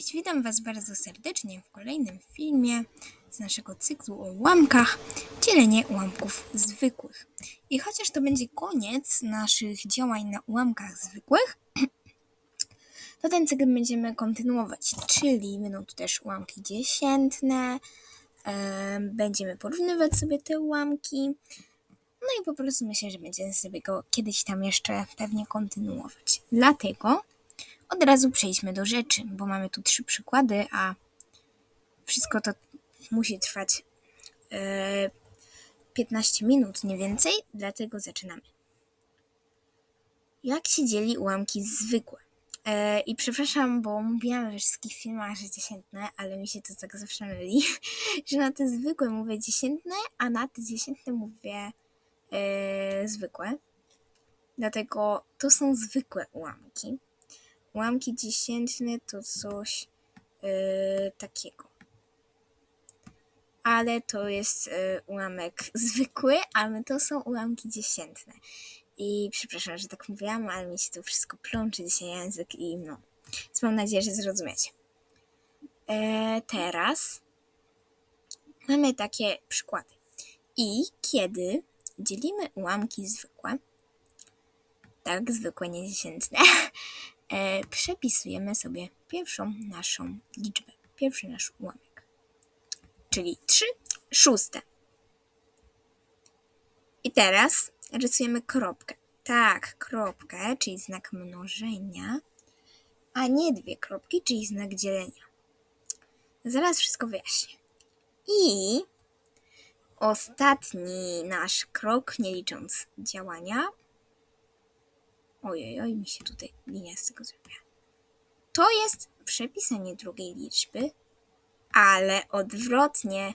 Cześć, witam Was bardzo serdecznie w kolejnym filmie z naszego cyklu o ułamkach, dzielenie ułamków zwykłych. I chociaż to będzie koniec naszych działań na ułamkach zwykłych, to ten cykl będziemy kontynuować, czyli będą tu też ułamki dziesiętne, em, będziemy porównywać sobie te ułamki, no i po prostu myślę, że będziemy sobie go kiedyś tam jeszcze pewnie kontynuować. Dlatego od razu przejdźmy do rzeczy, bo mamy tu trzy przykłady, a wszystko to musi trwać e, 15 minut, nie więcej, dlatego zaczynamy. Jak się dzieli ułamki zwykłe? E, I przepraszam, bo mówiłam we wszystkich filmach, że dziesiętne, ale mi się to tak zawsze myli, że na te zwykłe mówię dziesiętne, a na te dziesiętne mówię e, zwykłe. Dlatego to są zwykłe ułamki. Ułamki dziesiętne to coś yy, takiego. Ale to jest yy, ułamek zwykły, ale to są ułamki dziesiętne. I przepraszam, że tak mówiłam, ale mi się to wszystko plączy dzisiaj język i no. Więc mam nadzieję, że zrozumiecie. E, teraz mamy takie przykłady. I kiedy dzielimy ułamki zwykłe, tak, zwykłe, niedziesiętne, e, przepisujemy sobie pierwszą naszą liczbę, pierwszy nasz ułamek, czyli 3 szóste. I teraz rysujemy kropkę. Tak, kropkę, czyli znak mnożenia, a nie dwie kropki, czyli znak dzielenia. Zaraz wszystko wyjaśnię. I ostatni nasz krok, nie licząc działania, Ojej, oj, mi się tutaj linia z tego zrobiła. To jest przepisanie drugiej liczby, ale odwrotnie.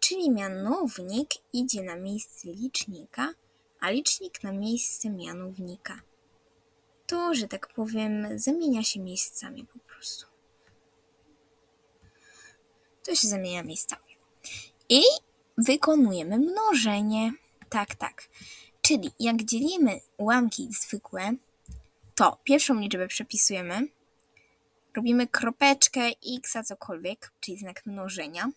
Czyli mianownik idzie na miejsce licznika, a licznik na miejsce mianownika. To, że tak powiem, zamienia się miejscami po prostu. To się zamienia miejscami. I wykonujemy mnożenie. Tak, tak. Czyli jak dzielimy ułamki zwykłe, to pierwszą liczbę przepisujemy, robimy kropeczkę x, cokolwiek, czyli znak mnożenia.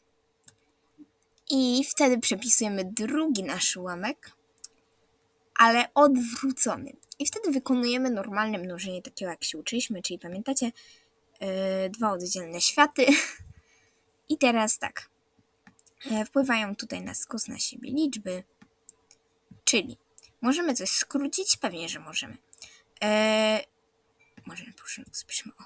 I wtedy przepisujemy drugi nasz ułamek, ale odwrócony. I wtedy wykonujemy normalne mnożenie, takiego jak się uczyliśmy, czyli pamiętacie, yy, dwa oddzielne światy. I teraz tak, yy, wpływają tutaj na skos na siebie liczby, czyli Możemy coś skrócić? Pewnie, że możemy. Eee, możemy, proszę, spiszmy o.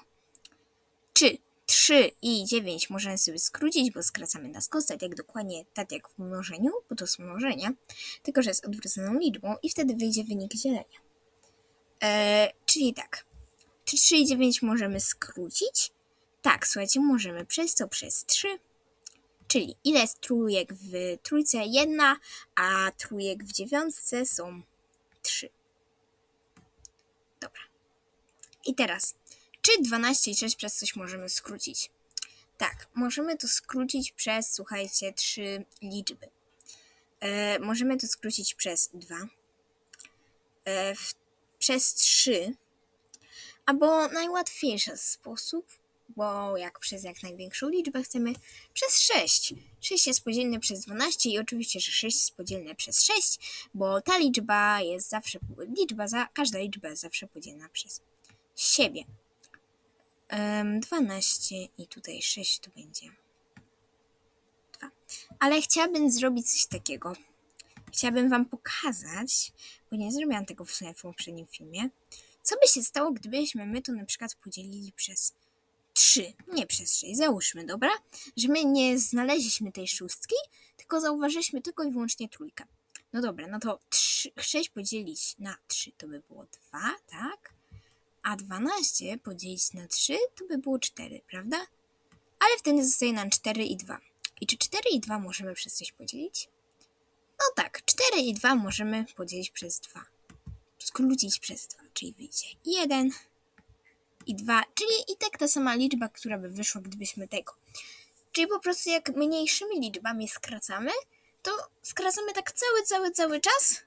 Czy 3 i 9 możemy sobie skrócić, bo skracamy na skos, tak jak dokładnie, tak jak w mnożeniu, bo to jest mnożenie, tylko że jest odwróconą liczbą i wtedy wyjdzie wynik dzielenia. Eee, czyli tak, czy 3 i 9 możemy skrócić? Tak, słuchajcie, możemy przez to przez 3 Czyli ile jest trójek w trójce? Jedna, a trójek w dziewiątce są trzy. Dobra. I teraz, czy 12 i 6 przez coś możemy skrócić? Tak, możemy to skrócić przez, słuchajcie, trzy liczby. E, możemy to skrócić przez 2, e, przez 3, albo najłatwiejszy sposób bo jak przez jak największą liczbę chcemy, przez 6. 6 jest podzielne przez 12 i oczywiście, że 6 jest podzielne przez 6, bo ta liczba jest zawsze, liczba za, każda liczba jest zawsze podzielna przez siebie. Um, 12 i tutaj 6 to będzie 2. Ale chciałabym zrobić coś takiego. Chciałabym Wam pokazać, bo nie zrobiłam tego w sumie w poprzednim filmie, co by się stało, gdybyśmy my to na przykład podzielili przez 3, nie przez 6, załóżmy, dobra? Że my nie znaleźliśmy tej szóstki, tylko zauważyliśmy tylko i wyłącznie trójkę. No dobra, no to 3, 6 podzielić na 3 to by było 2, tak? A 12 podzielić na 3 to by było 4, prawda? Ale wtedy zostaje nam 4 i 2. I czy 4 i 2 możemy przez coś podzielić? No tak, 4 i 2 możemy podzielić przez 2. Skrócić przez 2, czyli wyjdzie 1 i 2, czyli i tak ta sama liczba, która by wyszła, gdybyśmy tego. Czyli po prostu jak mniejszymi liczbami skracamy, to skracamy tak cały, cały, cały czas,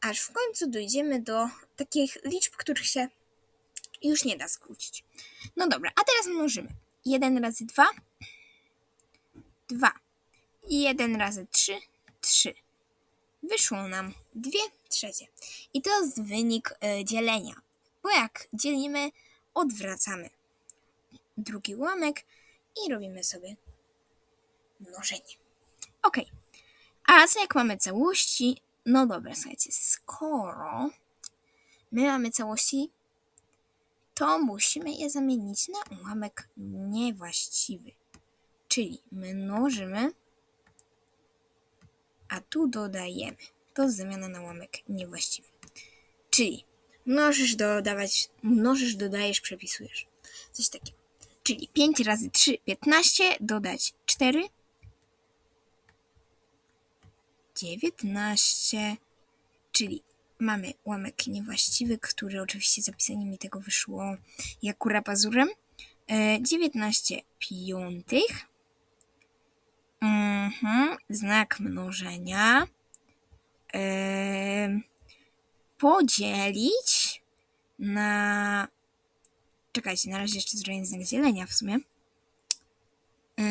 aż w końcu dojdziemy do takich liczb, których się już nie da skrócić. No dobra, a teraz mnożymy. 1 razy 2, 2. 1 razy 3, 3. Wyszło nam 2 trzecie. I to jest wynik y, dzielenia. Bo jak dzielimy, odwracamy drugi ułamek i robimy sobie mnożenie. Ok. A co jak mamy całości? No dobra, słuchajcie, skoro my mamy całości, to musimy je zamienić na ułamek niewłaściwy. Czyli mnożymy, a tu dodajemy. To zamiana na ułamek niewłaściwy. Czyli mnożysz, dodawać, mnożysz, dodajesz, przepisujesz. Coś takiego. Czyli 5 razy 3, 15, dodać 4, 19, czyli mamy ułamek niewłaściwy, który oczywiście zapisanie mi tego wyszło jak kura pazurem. 19 e, piątych. Mhm, znak mnożenia. Yy, podzielić na. Czekajcie, na razie jeszcze zrobię znak dzielenia w sumie. Yy,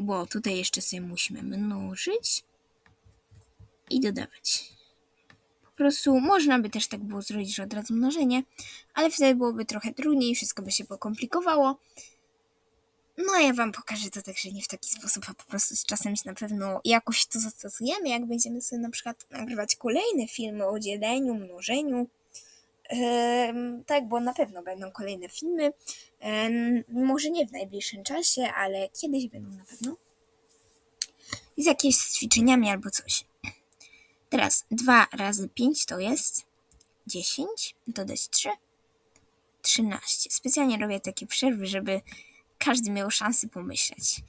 bo tutaj jeszcze sobie musimy mnożyć i dodawać. Po prostu można by też tak było zrobić, że od razu mnożenie, ale wtedy byłoby trochę trudniej, wszystko by się pokomplikowało. No ja wam pokażę to także nie w taki sposób, a po prostu z czasem na pewno jakoś to zastosujemy, jak będziemy sobie na przykład nagrywać kolejne filmy o dzieleniu, mnożeniu. tak, bo na pewno będą kolejne filmy. może nie w najbliższym czasie, ale kiedyś będą na pewno. Z jakimiś ćwiczeniami albo coś. Teraz 2 razy 5 to jest 10, dodać 3, 13. Specjalnie robię takie przerwy, żeby każdy miał szansę pomyśleć.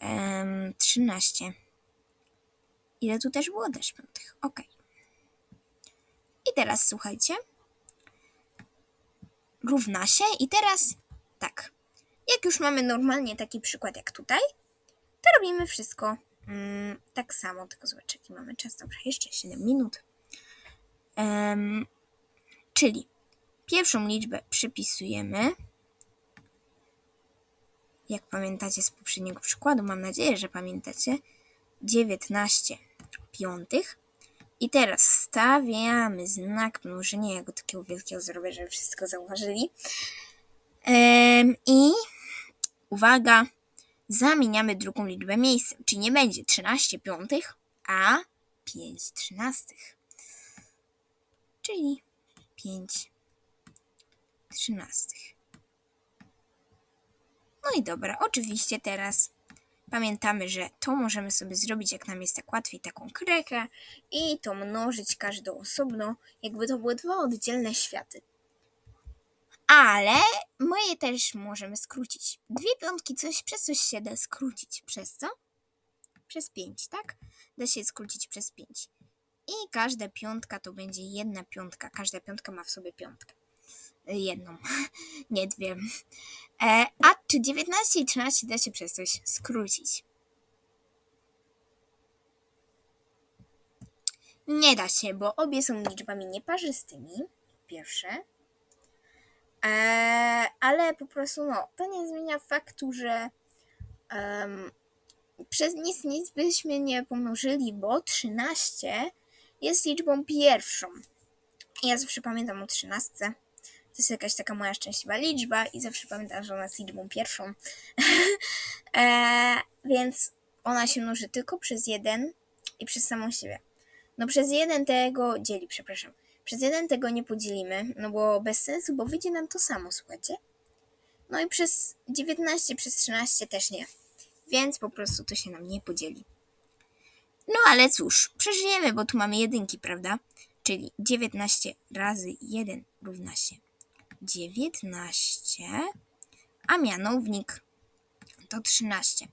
Um, 13. Ile tu też było też piątych? Ok. I teraz słuchajcie. Równa się. I teraz tak. Jak już mamy normalnie taki przykład jak tutaj, to robimy wszystko um, tak samo. Tylko zobacz, jaki mamy czas. Dobra, jeszcze 7 minut. Um, czyli pierwszą liczbę przypisujemy jak pamiętacie z poprzedniego przykładu, mam nadzieję, że pamiętacie, 19 piątych. I teraz stawiamy znak mnożenia, ja go takiego wielkiego zrobię, żeby wszystko zauważyli. I uwaga, zamieniamy drugą liczbę miejscem, czyli nie będzie 13 piątych, a 5 trzynastych. Czyli 5 trzynastych. No i dobra, oczywiście teraz pamiętamy, że to możemy sobie zrobić, jak nam jest tak łatwiej, taką krekę i to mnożyć każdą osobno, jakby to były dwa oddzielne światy. Ale my też możemy skrócić. Dwie piątki coś przez coś się da skrócić. Przez co? Przez pięć, tak? Da się skrócić przez pięć. I każda piątka to będzie jedna piątka. Każda piątka ma w sobie piątkę jedną, nie dwie. E, a czy 19 i 13 da się przez coś skrócić? Nie da się, bo obie są liczbami nieparzystymi. Pierwsze. E, ale po prostu, no, to nie zmienia faktu, że um, przez nic nic byśmy nie pomnożyli, bo 13 jest liczbą pierwszą. Ja zawsze pamiętam o 13 to jest jakaś taka moja szczęśliwa liczba i zawsze pamiętam, że ona jest liczbą pierwszą. e, więc ona się mnoży tylko przez jeden i przez samą siebie. No przez jeden tego dzieli, przepraszam. Przez jeden tego nie podzielimy, no bo bez sensu, bo wyjdzie nam to samo, słuchajcie. No i przez 19, przez 13 też nie. Więc po prostu to się nam nie podzieli. No ale cóż, przeżyjemy, bo tu mamy jedynki, prawda? Czyli 19 razy 1 równa się 19, a mianownik to 13.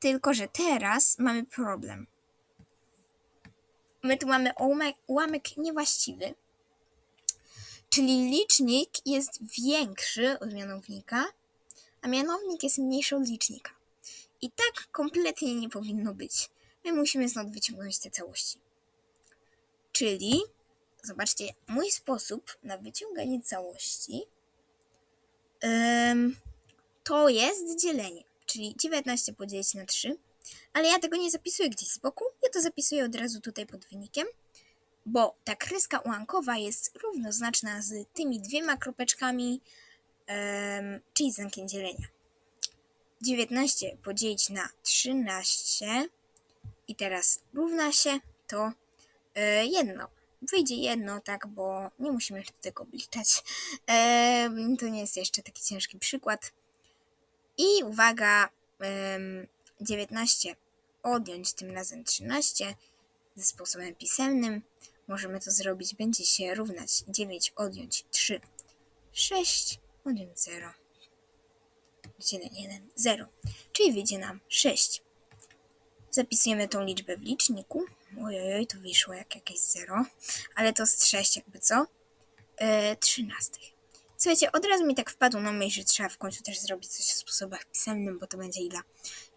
Tylko, że teraz mamy problem. My tu mamy ułamek, niewłaściwy, czyli licznik jest większy od mianownika, a mianownik jest mniejszy od licznika. I tak kompletnie nie powinno być. My musimy stąd wyciągnąć te całości. Czyli zobaczcie, mój sposób na wyciąganie całości to jest dzielenie, czyli 19 podzielić na 3, ale ja tego nie zapisuję gdzieś z boku, ja to zapisuję od razu tutaj pod wynikiem, bo ta kreska ułamkowa jest równoznaczna z tymi dwiema kropeczkami, em, czyli znakiem dzielenia. 19 podzielić na 13 i teraz równa się to e, jedno. Wyjdzie jedno, tak, bo nie musimy tego obliczać. E, to nie jest jeszcze taki ciężki przykład. I uwaga, em, 19 odjąć tym razem 13 ze sposobem pisemnym. Możemy to zrobić, będzie się równać 9 odjąć 3, 6 odjąć 0. Dzielenie 1, 0. Czyli wyjdzie nam 6. Zapisujemy tą liczbę w liczniku. Ojoj, to wyszło jak jakieś 0, ale to z 6 jakby co? Yy, 13. Słuchajcie, od razu mi tak wpadło na myśl, że trzeba w końcu też zrobić coś w sposobach pisemnym, bo to będzie i dla,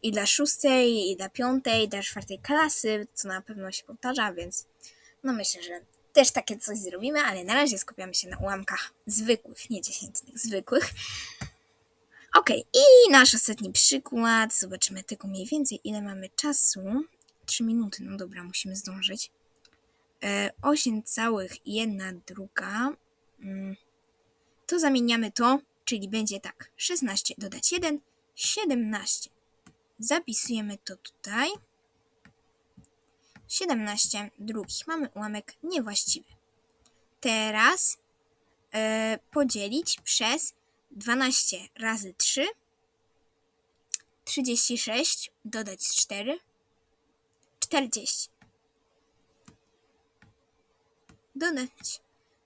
i dla szóstej, i dla piątej, i dla czwartej klasy, co na pewno się powtarza, więc no myślę, że też takie coś zrobimy, ale na razie skupiamy się na ułamkach zwykłych, nie dziesiętnych, zwykłych. Ok, i nasz ostatni przykład. Zobaczymy tylko mniej więcej, ile mamy czasu. 3 minuty, no dobra, musimy zdążyć. E, 8,1 druga. Mm, to zamieniamy to, czyli będzie tak. 16 dodać 1, 17. Zapisujemy to tutaj. 17 drugich. Mamy ułamek niewłaściwy. Teraz e, podzielić przez 12 razy 3. 36 dodać 4. 40. Dodać.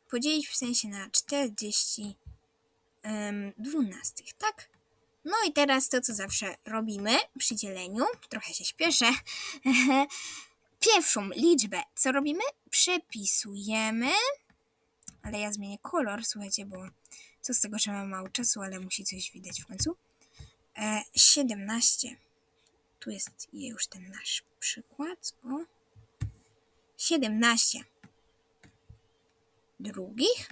Podzielić w sensie na 40 um, dwunastych, tak? No i teraz to, co zawsze robimy przy dzieleniu, trochę się śpieszę. Pierwszą liczbę, co robimy? Przepisujemy, ale ja zmienię kolor, słuchajcie, bo co z tego, że mam mało czasu, ale musi coś widać w końcu. E, 17. Tu jest już ten nasz przykład. O. 17 drugich.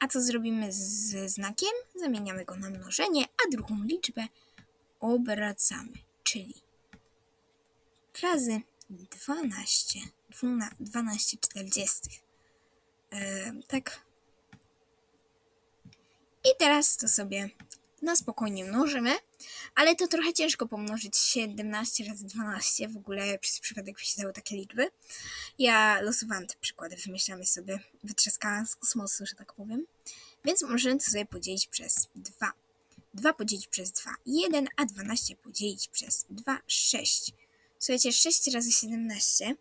A co zrobimy ze znakiem? Zamieniamy go na mnożenie, a drugą liczbę obracamy, czyli razy 12, 12 czterdziestych. E, tak. I teraz to sobie na spokojnie mnożymy, ale to trochę ciężko pomnożyć 17 razy 12, w ogóle przez przypadek wyświetlały takie liczby. Ja losowałam te przykłady, wymyślamy sobie, wytrzaskałam z kosmosu, że tak powiem. Więc możemy to sobie podzielić przez 2. 2 podzielić przez 2, 1, a 12 podzielić przez 2, 6. Słuchajcie, 6 razy 17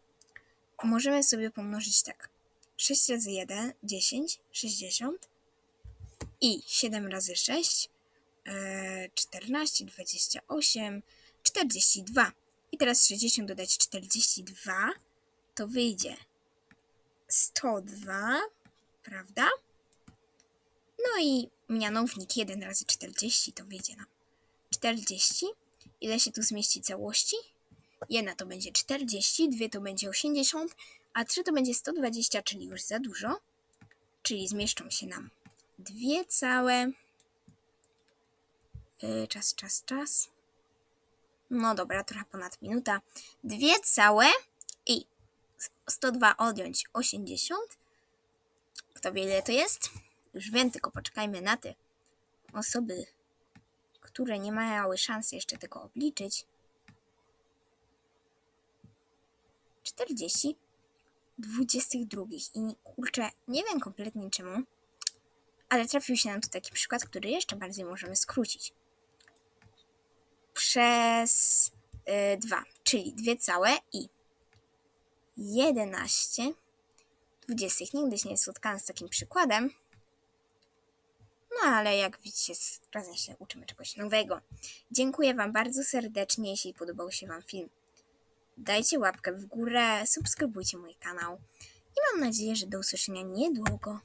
możemy sobie pomnożyć tak. 6 razy 1, 10, 60 i 7 razy 6, 14, 28, 42. I teraz 60 dodać 42, to wyjdzie 102, prawda? No i mianownik 1 razy 40 to wyjdzie nam 40. Ile się tu zmieści całości? Jedna to będzie 40, dwie to będzie 80, a trzy to będzie 120, czyli już za dużo. Czyli zmieszczą się nam dwie całe. Yy, czas, czas, czas. No dobra, trochę ponad minuta. Dwie całe i 102 odjąć 80. Kto wie ile to jest? Już wiem, tylko poczekajmy na te osoby, które nie miały szansy jeszcze tego obliczyć. 40 22 i kurczę, nie wiem kompletnie czemu, ale trafił się nam tu taki przykład, który jeszcze bardziej możemy skrócić. Przez y, 2, czyli dwie całe i 11 dwudziestych. Nigdy się nie spotkałam z takim przykładem. No ale jak widzicie, razem się uczymy czegoś nowego. Dziękuję Wam bardzo serdecznie, jeśli podobał się Wam film. Dajcie łapkę w górę, subskrybujcie mój kanał i mam nadzieję, że do usłyszenia niedługo.